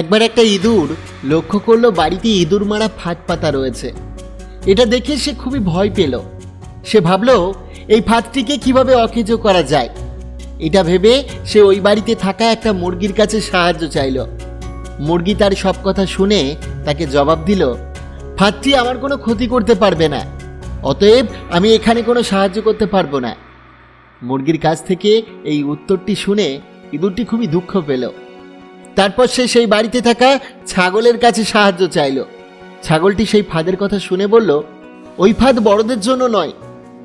একবার একটা ইঁদুর লক্ষ্য করল বাড়িতে ইঁদুর মারা ফাঁক পাতা রয়েছে। এটা দেখে সে খুবই ভয় পেল। সে ভাবলো, এই ফাঁদটিকে কীভাবে অকেজ করা যায়? এটা ভেবে সে ওই বাড়িতে থাকা একটা মুরগির কাছে সাহায্য চাইল। মুরগি তার সব কথা শুনে তাকে জবাব দিল, ফাঁদটি আমার কোনো ক্ষতি করতে পারবে না, অতএব আমি এখানে কোনো সাহায্য করতে পারব না। মুরগির কাছ থেকে এই উত্তরটি শুনে ইঁদুরটি খুবই দুঃখ পেল। তারপর সে সেই বাড়িতে থাকা ছাগলের কাছে সাহায্য চাইল। ছাগলটি সেই ফাঁদের কথা শুনে বলল, ওই ফাঁদ বড়দের জন্য নয়।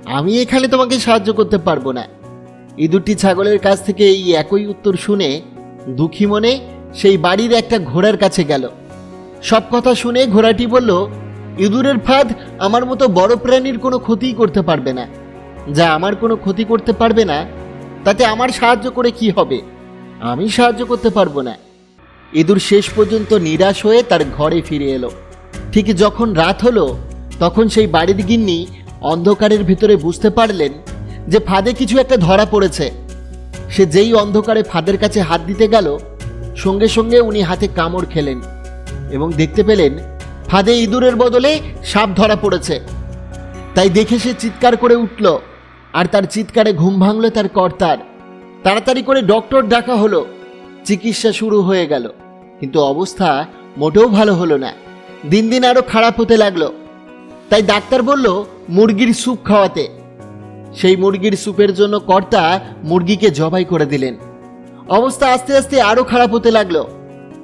আমি এখানে তোমাকে সাহায্য করতে পারব না। ইঁদুরটি ছাগলের কাছ থেকে এই একই উত্তর শুনে দুঃখী মনে সেই বাড়ির একটা ঘোড়ার কাছে গেল। সব কথা শুনে ঘোড়াটি বলল, ইঁদুরের ফাঁদ আমার মতো বড় প্রাণীর কোনো ক্ষতিই করতে পারবে না। যা আমার কোনো ক্ষতি করতে পারবে না, তাতে আমার সাহায্য করে কি হবে? আমি সাহায্য করতে পারব না। ইঁদুর শেষ পর্যন্ত নিরাশ হয়ে তার ঘরে ফিরে এলো। ঠিক যখন রাত হলো, তখন সেই বাড়ির গিন্নি অন্ধকারের ভিতরে বুঝতে পারলেন যে ফাঁদে কিছু একটা ধরা পড়েছে। সে যেই অন্ধকারে ফাঁদের কাছে হাত দিতে গেল, সঙ্গে সঙ্গে উনি হাতে কামড় খেলেন এবং দেখতে পেলেন ফাঁদে ইঁদুরের বদলে সাপ ধরা পড়েছে। তাই দেখে সে চিৎকার করে উঠল আর তার চিৎকারে ঘুম ভাঙল তার কর্তার। তাড়াতাড়ি করে ডক্টর ডাকা হলো। চিকিৎসা শুরু হয়ে গেল। কিন্তু অবস্থা মোটেও ভালো হলো না। দিন দিন আরও খারাপ হতে লাগল। তাই ডাক্তার বলল, মুরগির স্যুপ খাওয়াতে। সেই মুরগির স্যুপের জন্য কর্তা মুরগিকে জবাই করে দিলেন। অবস্থা আস্তে আস্তে আরও খারাপ হতে লাগল।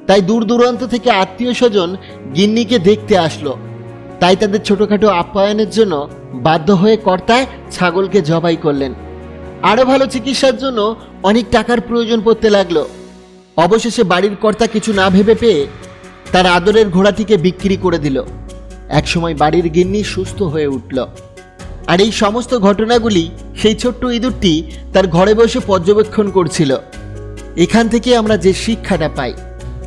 তাই দূর দূরান্ত থেকে আত্মীয় স্বজন গিন্নিকে দেখতে আসলো। তাই তাদের ছোটোখাটো আপ্যায়নের জন্য বাধ্য হয়ে কর্তা ছাগলকে জবাই করলেন। আরও ভালো চিকিৎসার জন্য অনেক টাকার প্রয়োজন পড়তে লাগল। অবশেষে বাড়ির কর্তা কিছু না ভেবে পেয়ে তার আদরের ঘোড়াটিকে বিক্রি করে দিল। একসময় বাড়ির গিন্নি সুস্থ হয়ে উঠল। আর এই সমস্ত ঘটনাগুলি সেই ছোট্ট ইঁদুরটি তার ঘরে বসে পর্যবেক্ষণ করছিল। এখান থেকে আমরা যে শিক্ষাটা পাই,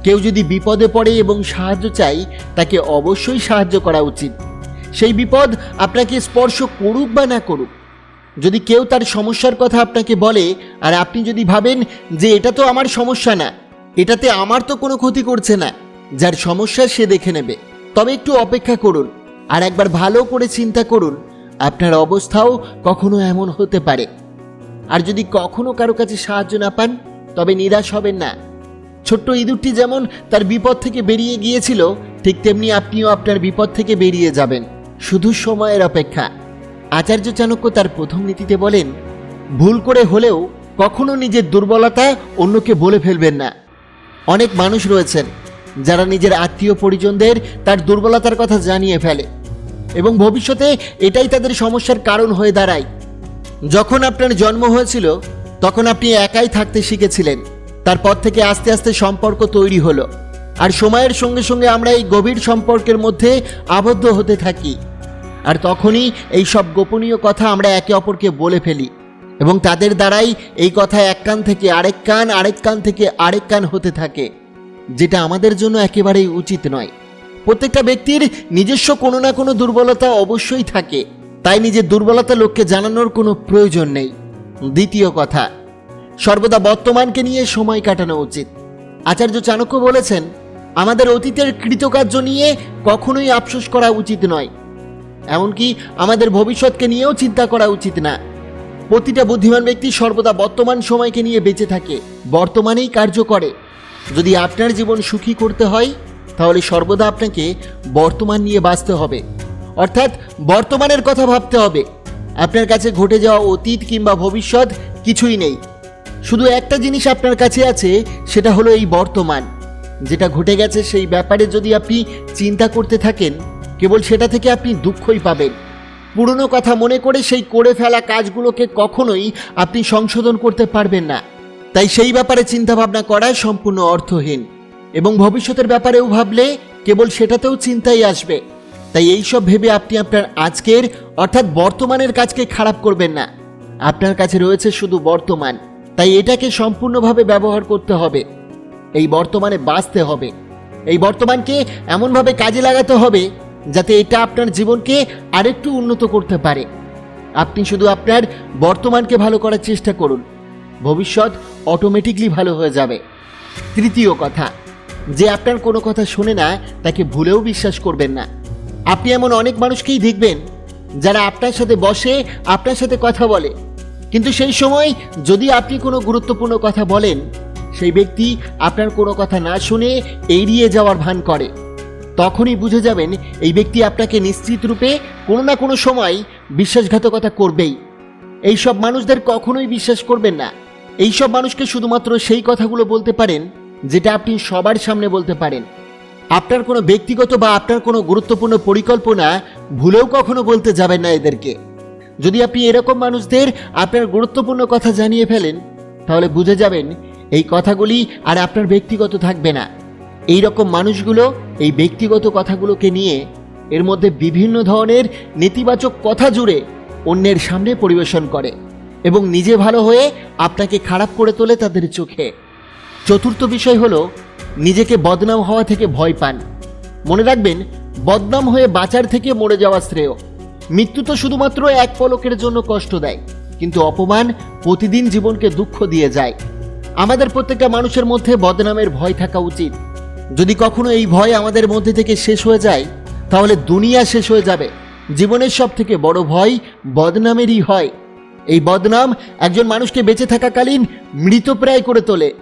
কেউ যদি বিপদে পড়ে এবং সাহায্য চাই, তাকে অবশ্যই সাহায্য করা উচিত। সেই বিপদ আপনাকে স্পর্শ করুক বা না করুক যদি কেউ তার সমস্যার কথা আপনাকে বলে, আর আপনি যদি ভাবেন যে এটা তো আমার সমস্যা না, এটাতে আমার তো কোনো ক্ষতি করছে না, যার সমস্যা সে দেখে নেবে। তবে একটু অপেক্ষা করুন, আর একবার ভালো করে চিন্তা করুন, আপনার অবস্থাও কখনো এমন হতে পারে। আর যদি কখনো কারও কাছে সাহায্য না পান, তবে নিরাশ হবেন না। ছোট্ট ইঁদুরটি যেমন তার বিপদ থেকে বেরিয়ে গিয়েছিল, ঠিক তেমনি আপনিও আপনার বিপদ থেকে বেরিয়ে যাবেন। শুধু সময়ের অপেক্ষা। আচার্য চাণক্য তার প্রথম নীতিতে বলেন, ভুল করে হলেও কখনো নিজের দুর্বলতা অন্যকে বলে ফেলবেন না। অনেক মানুষ রয়েছেন যারা নিজের আত্মীয় পরিজনদের তার দুর্বলতার কথা জানিয়ে ফেলে এবং ভবিষ্যতে এটাই তাদের সমস্যার কারণ হয়ে দাঁড়ায়। যখন আপনার জন্ম হয়েছিল, তখন আপনি একাই থাকতে শিখেছিলেন। তারপর থেকে আস্তে আস্তে সম্পর্ক তৈরি হলো। আর সময়ের সঙ্গে সঙ্গে আমরা এই গভীর সম্পর্কের মধ্যে আবদ্ধ হতে থাকি। আর তখনই এই সব গোপনীয় কথা আমরা একে অপরকে বলে ফেলি এবং তাদের দ্বারাই এই কথা এক কান থেকে আরেক কান আরেক কান থেকে আরেক কান হতে থাকে, যেটা আমাদের জন্য একেবারেই উচিত নয়। প্রত্যেকটা ব্যক্তির নিজস্ব কোনো না কোনো দুর্বলতা অবশ্যই থাকে, তাই নিজের দুর্বলতা লোককে জানানোর কোনো প্রয়োজন নেই। দ্বিতীয় কথা, সর্বদা বর্তমানকে নিয়ে সময় কাটানো উচিত। আচার্য চাণক্য বলেছেন, আমাদের অতীতের কৃতকার্য নিয়ে কখনোই আফসোস করা উচিত নয়। এমনকি আমাদের ভবিষ্যৎকে নিয়েও চিন্তা করা উচিত না। প্রতিটা বুদ্ধিমান ব্যক্তি সর্বদা বর্তমান সময়কে নিয়ে বেঁচে থাকে, বর্তমানেই কার্য করে। যদি আপনার জীবন সুখী করতে হয়, তাহলে সর্বদা আপনাকে বর্তমান নিয়ে বাঁচতে হবে। অর্থাৎ বর্তমানের কথা ভাবতে হবে। আপনার কাছে ঘটে যাওয়া অতীত কিংবা ভবিষ্যৎ কিছুই নেই। শুধু একটা জিনিস আপনার কাছে আছে, সেটা হলো এই বর্তমান। যেটা ঘটে গেছে সেই ব্যাপারে যদি আপনি চিন্তা করতে থাকেন কেবল সেটা থেকে আপনি দুঃখই পাবেন। পুরনো কথা মনে করে সেই করে ফেলা কাজগুলোকে কখনোই আপনি সংশোধন করতে পারবেন না। তাই সেই ব্যাপারে চিন্তাভাবনা করা সম্পূর্ণ অর্থহীন। এবং ভবিষ্যতের ব্যাপারেও ভাবলে কেবল সেটাতেও চিন্তাই আসবে। তাই এইসব ভেবে আপনি আপনার আজকের, অর্থাৎ বর্তমানের কাজকে খারাপ করবেন না। আপনার কাছে রয়েছে শুধু বর্তমান। তাই এটাকে সম্পূর্ণভাবে ব্যবহার করতে হবে। এই বর্তমানে বাঁচতে হবে। এই বর্তমানকে এমনভাবে কাজে লাগাতে হবে যাতে এটা আপনার জীবনকে আরেকটু উন্নত করতে পারে। আপনি শুধু আপনার বর্তমানকে ভালো করার চেষ্টা করুন। ভবিষ্যৎ অটোমেটিকলি ভালো হয়ে যাবে। তৃতীয় কথা, যে আপনার কোনো কথা শোনে না, তাকে ভুলেও বিশ্বাস করবেন না। আপনি এমন অনেক মানুষকেই দেখবেন, যারা আপনার সাথে বসে, আপনার সাথে কথা বলে। কিন্তু সেই সময় যদি আপনি কোনো গুরুত্বপূর্ণ কথা বলেন, সেই ব্যক্তি আপনার কোনো কথা না শুনে এড়িয়ে যাওয়ার ভান করে। তখনই বুঝে যাবেন এই ব্যক্তি আপনাকে নিশ্চিত রূপে কোনো না কোনো সময় বিশ্বাসঘাতকতা করবেই। এই সব মানুষদের কখনোই বিশ্বাস করবেন না। এই সব মানুষকে শুধুমাত্র সেই কথাগুলো বলতে পারেন, যেটা আপনি সবার সামনে বলতে পারেন। আপনার কোনো ব্যক্তিগত বা আপনার কোনো গুরুত্বপূর্ণ পরিকল্পনা ভুলেও কখনো বলতে যাবেন না এদেরকে। যদি আপনি এরকম মানুষদের আপনার গুরুত্বপূর্ণ কথা জানিয়ে ফেলেন, তাহলে বুঝে যাবেন এই কথাগুলি আর আপনার ব্যক্তিগত থাকবে না। এই রকম মানুষগুলো এই ব্যক্তিগত কথাগুলোকে নিয়ে এর মধ্যে বিভিন্ন ধরনের নেতিবাচক কথা জুড়ে অন্যের সামনে পরিবেশন করে এবং নিজে ভালো হয়ে আপনাকে খারাপ করে তোলে তাদের চোখে। চতুর্থ বিষয় হলো, নিজেকে বদনাম হওয়া থেকে ভয় পান। মনে রাখবেন, বদনাম হয়ে বাঁচার থেকে মরে যাওয়া শ্রেয়। মৃত্যু তো শুধুমাত্র এক পলকের জন্য কষ্ট দেয়, কিন্তু অপমান প্রতিদিন জীবনকে দুঃখ দিয়ে যায়। আমাদের প্রত্যেকটা মানুষের মধ্যে বদনামের ভয় থাকা উচিত। যদি কখনো এই ভয় আমাদের মধ্যে থেকে শেষ হয়ে যায়, তাহলে দুনিয়া শেষ হয়ে যাবে। জীবনের সব থেকে বড় ভয় বদনামেরই হয়। এই বদনাম একজন মানুষকে বেঁচে থাকাকালীন মৃতপ্রায় করে তোলে।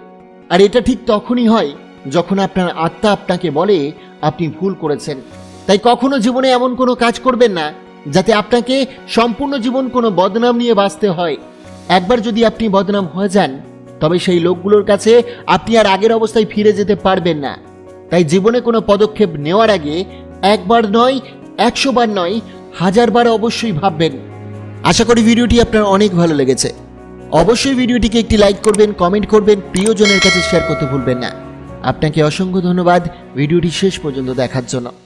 আর এটা ঠিক তখনই হয় যখন আপনার আত্মা আপনাকে বলে, আপনি ভুল করেছেন। তাই কখনো জীবনে এমন কোনো কাজ করবেন না, যাতে আপনাকে সম্পূর্ণ জীবন কোনো বদনাম নিয়ে বাঁচতে হয়। একবার যদি আপনি বদনাম হয়ে যান, তবে সেই লোকগুলোর কাছে আপনি আর আগের অবস্থায় ফিরে যেতে পারবেন না। তাই জীবনে কোনো পদক্ষেপ নেওয়ার আগে একবার নয় একশো বার নয়, হাজারবার অবশ্যই ভাববেন। আশা করি ভিডিওটি আপনার অনেক ভালো লেগেছে। অবশ্যই ভিডিওটিকে একটি লাইক করবেন, কমেন্ট করবেন, প্রিয়জনের কাছে শেয়ার করতে ভুলবেন না। আপনাকে অসংখ্য ধন্যবাদ ভিডিওটি শেষ পর্যন্ত দেখার জন্য।